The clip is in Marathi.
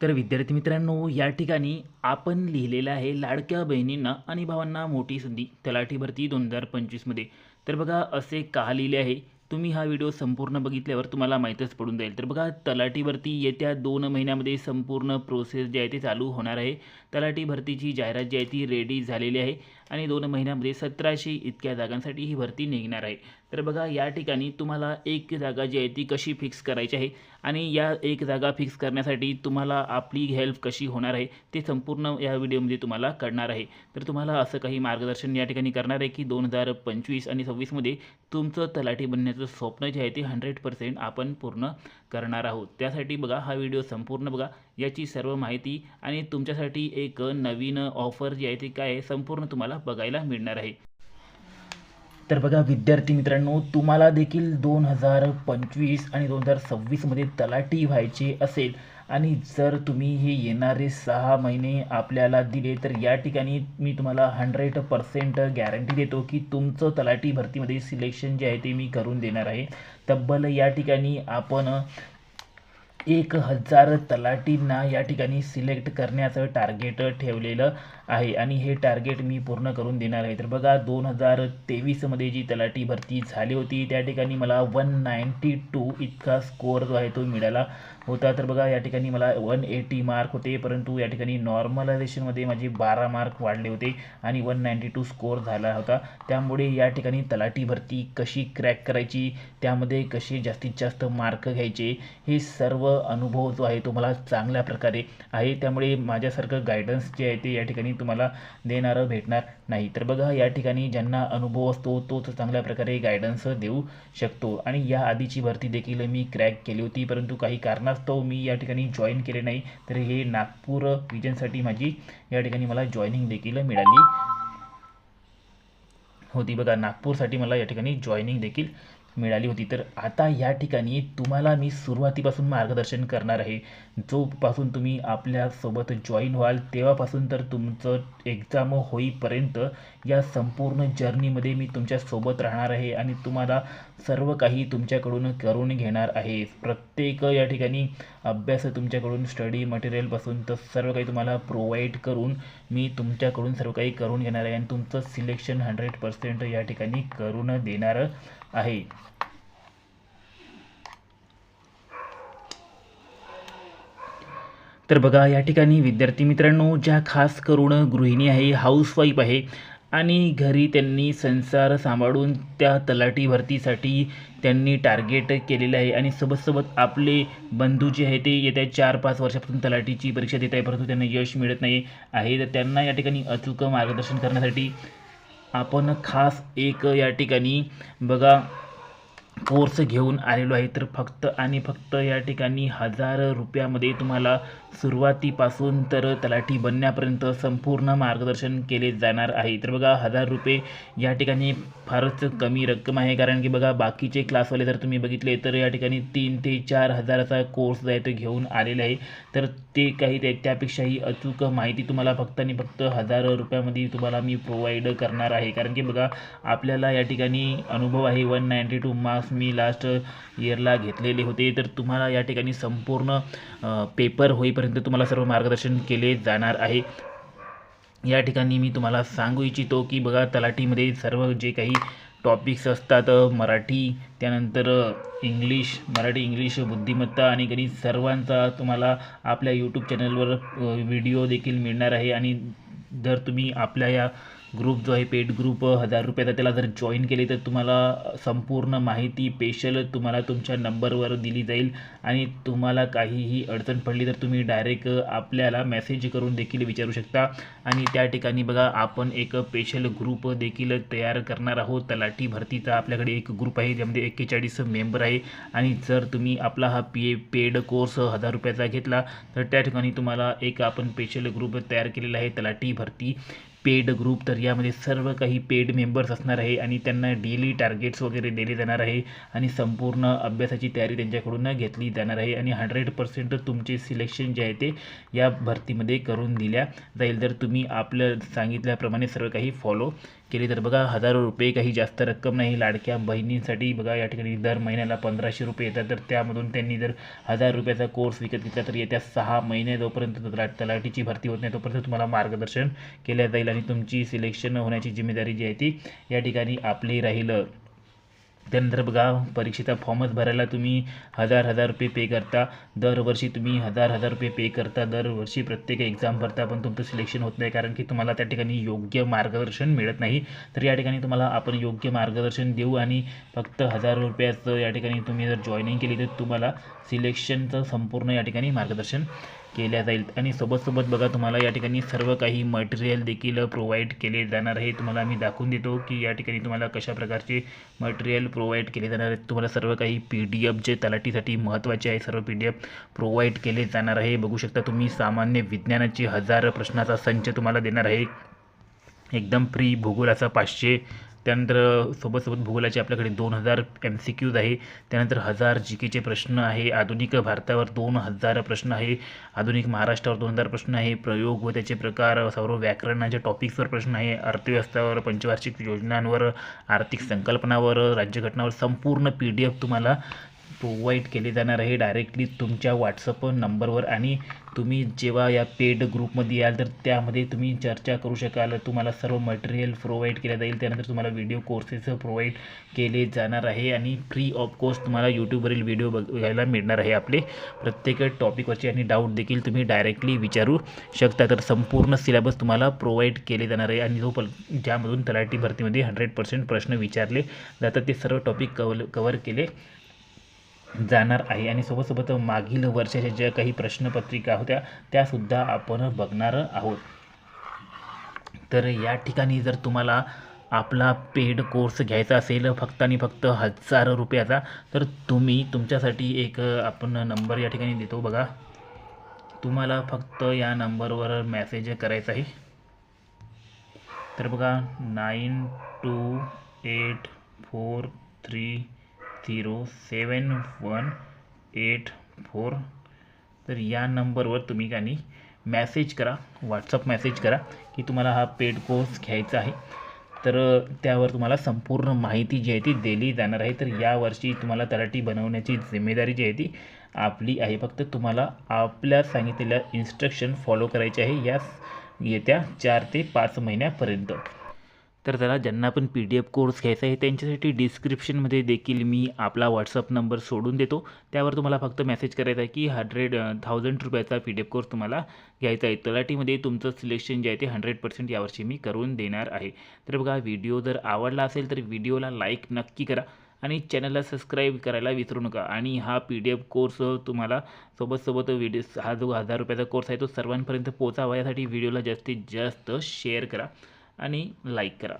तर विद्यार्थी मित्रांनो या ठिकाणी आपण लिहिलेलं आहे लाडक्या बहिणींना आणि भावांना मोठी संधी तलाठी भरती दोन हजार पंचवीसमध्ये तर बघा असे का लिहिले आहे? तुम्ही हा व्हिडिओ संपूर्ण बघितल्यावर तुम्हाला माहीतच पडून जाईल. तर बघा तलाठी भरती येत्या दोन महिन्यामध्ये संपूर्ण प्रोसेस जे आहे ते चालू होणार आहे. तलाठी भरतीची जाहिरात जी आहे ती रेडी झालेली आहे. आणि दोन महिन्यामध्ये सतराशे इतक्या जागांसाठी ही भरती निघणार आहे. तर बघा या ठिकाणी तुम्हाला एक जागा जी आहे ती कशी फिक्स करायची आहे आणि या एक जागा फिक्स करण्यासाठी तुम्हाला आपली हेल्प कशी होणार आहे ते संपूर्ण या व्हिडिओमध्ये तुम्हाला कळणार आहे. तर तुम्हाला असं काही मार्गदर्शन या ठिकाणी करणार आहे की दोन हजार पंचवीस आणि सव्वीसमध्ये तुमचं तलाठी बनण्याचं स्वप्न जे आहे ते हंड्रेड पर्सेंट आपण पूर्ण करणार आहोत. त्यासाठी बघा हा व्हिडिओ संपूर्ण बघा. याची सर्व माहिती आणि तुमच्यासाठी एक नवीन ऑफर जी आहे ती काय आहे संपूर्ण तुम्हाला बघायला मिळणार आहे. तर बघा विद्यार्थी मित्रांनो तुम्हाला देखील दोन हजार पंचवीस आणि दोन हजार सव्वीसमध्ये तलाठी व्हायचे असेल आणि जर तुम्ही हे येणारे सहा महिने आपल्याला दिले तर या ठिकाणी मी तुम्हाला हंड्रेड पर्सेंट गॅरंटी देतो की तुमचं तलाठी भरतीमध्ये सिलेक्शन जे आहे ते मी करून देणार आहे. तब्बल या ठिकाणी आपण एक हजार तलाटींना या ठिकाणी सिलेक्ट करण्याचं टार्गेट ठेवलेलं आहे. आणि हे टार्गेट मी पूर्ण करून देणार आहे. तर बघा दोन हजार तेवीसमध्ये जी तलाठी भरती झाली होती त्या ठिकाणी मला वन नाईंटी टू इतका स्कोअर जो आहे तो मिळाला. होता. तर बघा या ठिकाणी मला वन एटी मार्क होते परंतु या ठिकाणी नॉर्मलायझेशनमध्ये माझे बारा मार्क वाढले होते आणि वन नाईंटी टू स्कोअर झाला होता. त्यामुळे या ठिकाणी तलाठी भरती कशी क्रॅक करायची त्यामध्ये कसे जास्तीत जास्त मार्क घ्यायचे हे सर्व अनुभव जो आहे तो मला चांगल्या प्रकारे आहे. त्यामुळे माझ्यासारखं गायडन्स जे आहे ते या ठिकाणी तुम्हाला देणारं भेटणार नाही. तर बघा या ठिकाणी ज्यांना अनुभव असतो तोच चांगल्या प्रकारे गायडन्स देऊ शकतो. आणि या आधीची भरती देखील मी क्रॅक केली होती परंतु काही कारणास्तव मी या ठिकाणी जॉईन केले नाही. तर हे नागपूर विजनसाठी माझी या ठिकाणी मला जॉईनिंग देखील मिळाली होती. बघा नागपूरसाठी मला या ठिकाणी जॉईनिंग देखील मिळाली होती. तर आता या ठिकाणी तुम्हाला मी सुरुवातीपासून मार्गदर्शन करणार आहे. जोपासून तुम्ही आपल्यासोबत जॉईन व्हाल तेव्हापासून तर तुमचं एक्झाम होईपर्यंत या संपूर्ण जर्नीमध्ये मी तुमच्यासोबत राहणार आहे आणि तुम्हाला सर्व काही तुमच्याकडून करून घेणार आहे. प्रत्येक या ठिकाणी अभ्यास तुमच्याकडून स्टडी मटेरियलपासून तर सर्व काही तुम्हाला प्रोव्हाइड करून मी तुमच्याकडून सर्व काही करून घेणार आहे. आणि तुमचं सिलेक्शन हंड्रेड पर्सेंट या ठिकाणी करून देणार आहे. तर बघा या ठिकाणी विद्यार्थी मित्रांनो ज्या खास करून गृहिणी आहे हाऊसवाईफ आहे आणि घरी त्यांनी संसार सांभाळून त्या तलाठी भरतीसाठी त्यांनी टार्गेट केलेलं आहे. आणि सोबत सोबत आपले बंधू जे आहे ते येत्या चार पाच वर्षापासून तलाठीची परीक्षा देत आहे. परंतु त्यांना यश मिळत नाही आहे. तर त्यांना या ठिकाणी अचूक मार्गदर्शन करण्यासाठी आपण खास एक या ठिकाणी बघा कोर्स घेऊन आलेलो आहे. तर फक्त आणि फक्त या ठिकाणी हजार रुपयामध्ये तुम्हाला सुरुवातीपासून तर तलाठी बनण्यापर्यंत संपूर्ण मार्गदर्शन केले जाणार आहे. तर बघा हजार रुपये या ठिकाणी फारच कमी रक्कम आहे. कारण की बघा बाकीचे क्लासवाले जर तुम्ही बघितले तर या ठिकाणी तीन ते चार हजाराचा कोर्स जो आहे तो घेऊन आलेला आहे. तर ते काही त्या त्यापेक्षाही अचूक माहिती तुम्हाला फक्त आणि फक्त हजार रुपयामध्ये तुम्हाला मी प्रोव्हाइड करणार आहे. कारण की बघा आपल्याला या ठिकाणी अनुभव आहे. वन नाईंटी टू मार्क्स मी लास्ट इयरला घेतलेले होते. तर तुम्हाला या ठिकाणी संपूर्ण पेपर होईपर्यंत तुम्हाला सर्व मार्गदर्शन केले जाणार आहे. या ठिकाणी मी तुम्हाला सांगू इच्छितो की बघा तलाठीमध्ये सर्व जे काही टॉपिक्स असतात मराठी त्यानंतर इंग्लिश मराठी इंग्लिश बुद्धिमत्ता आणि गणित सर्वांचा तुम्हाला आपल्या यूट्यूब चॅनलवर व्हिडिओ देखील मिळणार आहे. आणि जर तुम्ही आपल्या या ग्रुप जो आहे पेड ग्रुप हजार रुपयाचा त्याला जर जॉईन केले तर तुम्हाला संपूर्ण माहिती स्पेशल तुम्हाला तुमच्या नंबरवर दिली जाईल. आणि तुम्हाला काहीही अडचण पडली तर तुम्ही डायरेक्ट आपल्याला मेसेज करून देखील विचारू शकता. आणि त्या ठिकाणी बघा आपण एक स्पेशल ग्रुप देखील तयार करणार आहोत. तलाठी भरतीचा आपल्याकडे एक ग्रुप आहे ज्यामध्ये एक्केचाळीस मेंबर आहे. आणि जर तुम्ही आपला हा पी ए पेड कोर्स हजार रुपयाचा घेतला तर त्या ठिकाणी तुम्हाला एक आपण स्पेशल ग्रुप तयार केलेला आहे तलाठी भरती. पेड ग्रुप तर यामध्ये सर्व काही पेड मेंबर्स असणार आहे आणि त्यांना डेली टार्गेट्स वगैरे दिले जाणार आहे आणि संपूर्ण अभ्यासाची तयारी त्यांच्याकडून घेतली जाणार आहे आणि हंड्रेड पर्सेंट तुमचे सिलेक्शन जे आहे ते या भरतीमध्ये करून दिल्या जाईल. जर तुम्ही आपलं सांगितल्याप्रमाणे सर्व काही फॉलो केली तर बघा हजारो रुपये काही जास्त रक्कम नाही. लाडक्या बहिणींसाठी बघा या ठिकाणी दर महिन्याला पंधराशे रुपये येतात. तर त्यामधून त्यांनी जर हजार रुपयाचा कोर्स विकत घेतला तर येत्या सहा महिने जोपर्यंत तला तलाठीची भरती होत नाही तोपर्यंत तुम्हाला मार्गदर्शन केल्या जाईल आणि तुमची सिलेक्शन होण्याची जिम्मेदारी जी आहे ती या ठिकाणी आपली राहील. त्यानंतर बघा परीक्षेचा फॉर्मच भरायला तुम्ही हजार हजार रुपये पे करता. दरवर्षी तुम्ही हजार हजार रुपये पे करता. दरवर्षी प्रत्येक एक्झाम भरता पण तुमचं सिलेक्शन होत नाही कारण की तुम्हाला त्या ठिकाणी योग्य मार्गदर्शन मिळत नाही. तर या ठिकाणी तुम्हाला आपण योग्य मार्गदर्शन देऊ आणि फक्त हजार रुपयाचं या ठिकाणी तुम्ही जर जॉईनिंग केली तर तुम्हाला सिलेक्शनचं संपूर्ण या ठिकाणी मार्गदर्शन केल्या जाईल. आणि सोबतसोबत बघा तुम्हाला या ठिकाणी सर्व काही मटेरियल देखील प्रोव्हाइड केले जाणार आहे. तुम्हाला मी दाखवून देतो की या ठिकाणी तुम्हाला कशा प्रकारचे मटेरियल प्रोव्हाइड केले जाणार आहेत. तुम्हाला सर्व काही पी डी एफ जे तलाठीसाठी महत्त्वाचे आहे सर्व पी डी एफ प्रोव्हाइड केले जाणार आहे. बघू शकता तुम्ही सामान्य विज्ञानाचे हजार प्रश्नाचा संच तुम्हाला देणार आहे. एकदम फ्री भूगोलाचा पाचशे त्यानंतर सोबत सोबत भूगोलाचे आपल्याकडे दोन हजार एम सी क्यूज आहे. त्यानंतर हजार जी केचे प्रश्न आहे. आधुनिक भारतावर दोन हजार प्रश्न आहे. आधुनिक महाराष्ट्रावर दोन हजार प्रश्न आहे. प्रयोग व त्याचे प्रकार सर्व व्याकरणाच्या टॉपिक्सवर प्रश्न आहे. अर्थव्यवस्थावर पंचवार्षिक योजनांवर आर्थिक संकल्पनावर राज्यघटनावर संपूर्ण पी डी एफ तुम्हाला प्रोव्हाइड केले जाणार आहे डायरेक्टली तुमच्या व्हॉट्सअप नंबरवर आणि तुम्ही जेव्हा या पेड ग्रुपमध्ये याल तर त्यामध्ये तुम्ही चर्चा करू शकाल. तुम्हाला सर्व मटेरियल प्रोव्हाइड केलं जाईल. त्यानंतर तुम्हाला व्हिडिओ कोर्सेस प्रोव्हाइड केले जाणार आहे. आणि फ्री ऑफ कॉस्ट तुम्हाला यूट्यूबवरील व्हिडिओ बघायला मिळणार आहे आपले. प्रत्येक टॉपिकवरचे आणि डाऊट देखील तुम्ही डायरेक्टली विचारू शकता. तर संपूर्ण सिलेबस तुम्हाला प्रोव्हाइड केले जाणार आहे. आणि जो पल ज्यामधून तलाठी भरतीमध्ये हंड्रेड पर्सेंट प्रश्न विचारले जातात ते सर्व टॉपिक कव कवर केले जाणार आहे. आणि सोबतसोबत मागील वर्षाच्या ज्या काही प्रश्नपत्रिका होत्या त्यासुद्धा आपण बघणार आहोत. तर या ठिकाणी जर तुम्हाला आपला पेड कोर्स घ्यायचा असेल फक्त आणि फक्त हजार रुपयाचा तर तुम्ही तुमच्यासाठी एक आपण नंबर या ठिकाणी देतो बघा. तुम्हाला फक्त या नंबरवर मॅसेज करायचा आहे. तर बघा nine two eight four three zero seven one eight four. तर या नंबरवर तुम्ही काही मॅसेज करा व्हॉट्सअप मॅसेज करा की तुम्हाला हा पेड कोर्स घ्यायचा आहे. तर त्यावर तुम्हाला संपूर्ण माहिती जी आहे ती दिली जाणार आहे. तर यावर्षी तुम्हाला तलाठी बनवण्याची जिम्मेदारी जी आहे ती आपली आहे. फक्त तुम्हाला आपल्या सांगितलेल्या इन्स्ट्रक्शन फॉलो करायचे आहे या येत्या चार ते पाच महिन्यापर्यंत. तर त्याला ज्यांना पण पी डी एफ कोर्स घ्यायचा आहे त्यांच्यासाठी डिस्क्रिप्शनमध्ये देखील मी आपला व्हॉट्सअप नंबर सोडून देतो. त्यावर तुम्हाला फक्त मेसेज करायचा आहे की हंड्रेड थाउजंड रुपयाचा पी डी एफ कोर्स तुम्हाला घ्यायचा आहे. तलाठीमध्ये तुमचं सिलेक्शन जे आहे ते हंड्रेड पर्सेंट यावर्षी मी करून देणार आहे. तर बघा व्हिडिओ जर आवडला असेल तर व्हिडिओला लाईक नक्की करा आणि चॅनलला सबस्क्राईब करायला विसरू नका. आणि हा पी डी एफ कोर्स तुम्हाला सोबत सोबत व्हिडिओ हा जो हजार रुपयाचा कोर्स आहे तो सर्वांपर्यंत पोचावा यासाठी व्हिडिओला जास्तीत जास्त शेअर करा. आणि लाईक करा.